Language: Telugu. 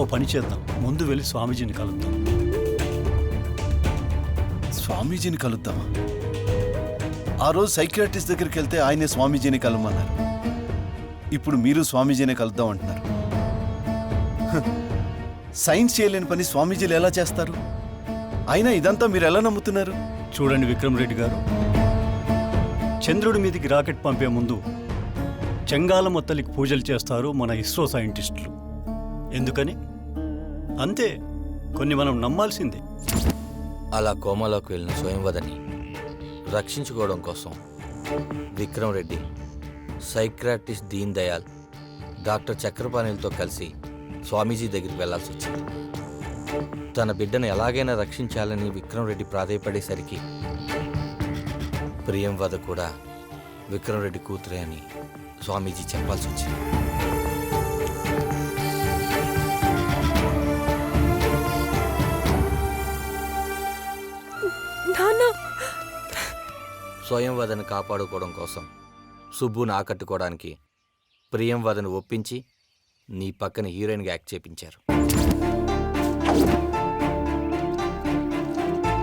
ఓ పని చేద్దాం. ముందు వెళ్ళి స్వామీజీని కలుద్దాం. స్వామీజీని కలుద్దామా ఆ రోజు సైకియాట్రిస్ట్ దగ్గరికి వెళ్తే ఆయనే స్వామీజీని కలవమన్నారు. ఇప్పుడు మీరు స్వామీజీని కలుద్దాం అంటున్నారు. సైన్స్ చేయలేని పని స్వామీజీలు ఎలా చేస్తారు? అయినా ఇదంతా మీరు ఎలా నమ్ముతున్నారు? చూడండి విక్రమ్ రెడ్డి గారు. చంద్రుడి మీదకి రాకెట్ పంపే ముందు చెంగాలమ్మ తల్లికి పూజలు చేస్తారు మన ఇస్రో సైంటిస్టులు. ఎందుకని? అంతే. కొన్ని మనం నమ్మాల్సిందే. అలా కోమలోకి వెళ్ళిన స్వయంవదని రక్షించుకోవడం కోసం విక్రమ్ రెడ్డి సైక్రాటిస్ట్ దీన్ దయాల్ డాక్టర్ చక్రపాణిలతో కలిసి స్వామీజీ దగ్గరికి వెళ్ళాల్సి వచ్చింది. తన బిడ్డను ఎలాగైనా రక్షించాలని విక్రమ్ రెడ్డి ప్రాధేయపడేసరికి ప్రియంవద కూడా విక్రమ్ రెడ్డి కూతురే అని స్వామీజీ చెప్పాల్సి వచ్చింది. స్వయంవదను కాపాడుకోవడం కోసం సుబ్బును ఆకట్టుకోవడానికి ప్రియంవదను ఒప్పించి నీ పక్కన హీరోయిన్గా యాక్ట్ చేపించారు.